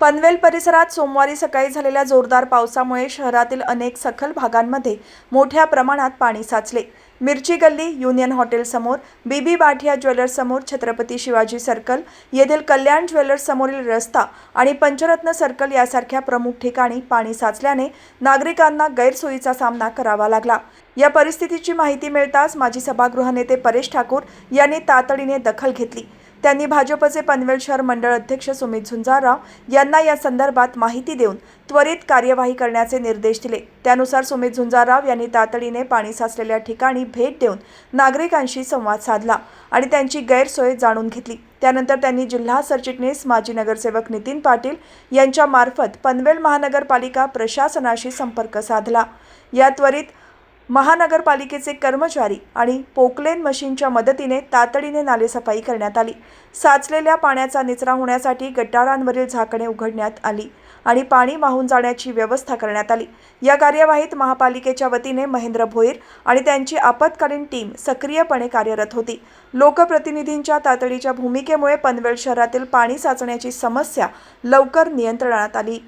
पनवेल परिसरात सोमवारी सकाळी झालेल्या जोरदार पावसामुळे शहरातील अनेक सखल भागांमध्ये मोठ्या प्रमाणात पाणी साचले. मिरची गल्ली युनियन हॉटेलसमोर बीबी बाठिया ज्वेलर्ससमोर छत्रपती शिवाजी सर्कल येथील कल्याण ज्वेलर्ससमोरील रस्ता आणि पंचरत्न सर्कल यासारख्या प्रमुख ठिकाणी पाणी साचल्याने नागरिकांना गैरसोयीचा सामना करावा लागला. या परिस्थितीची माहिती मिळताच माजी सभागृह नेते परेश ठाकूर यांनी तातडीने दखल घेतली. त्यांनी भाजपचे पनवेल शहर मंडळ अध्यक्ष सुमित झुंजारराव यांना या संदर्भात माहिती देऊन त्वरित कार्यवाही करण्याचे निर्देश दिले. त्यानुसार सुमित झुंजारराव यांनी तातडीने पाणी साचलेल्या ठिकाणी भेट देऊन नागरिकांशी संवाद साधला आणि त्यांची गैरसोय जाणून घेतली. त्यानंतर त्यांनी जिल्हा सरचिटणीस माजी नगरसेवक नितीन पाटील यांच्यामार्फत पनवेल महानगरपालिका प्रशासनाशी संपर्क साधला. या त्वरित महानगरपालिकेचे कर्मचारी आणि पोकलेन मशीनच्या मदतीने तातडीने नालेसफाई करण्यात आली. साचलेल्या पाण्याचा निचरा होण्यासाठी गटारांवरील झाकणे उघडण्यात आली आणि पाणी वाहून जाण्याची व्यवस्था करण्यात आली. या कार्यवाहीत महापालिकेच्या वतीने महेंद्र भोईर आणि त्यांची आपत्कालीन टीम सक्रियपणे कार्यरत होती. लोकप्रतिनिधींच्या तातडीच्या भूमिकेमुळे पनवेल शहरातील पाणी साचण्याची समस्या लवकर नियंत्रणात आली.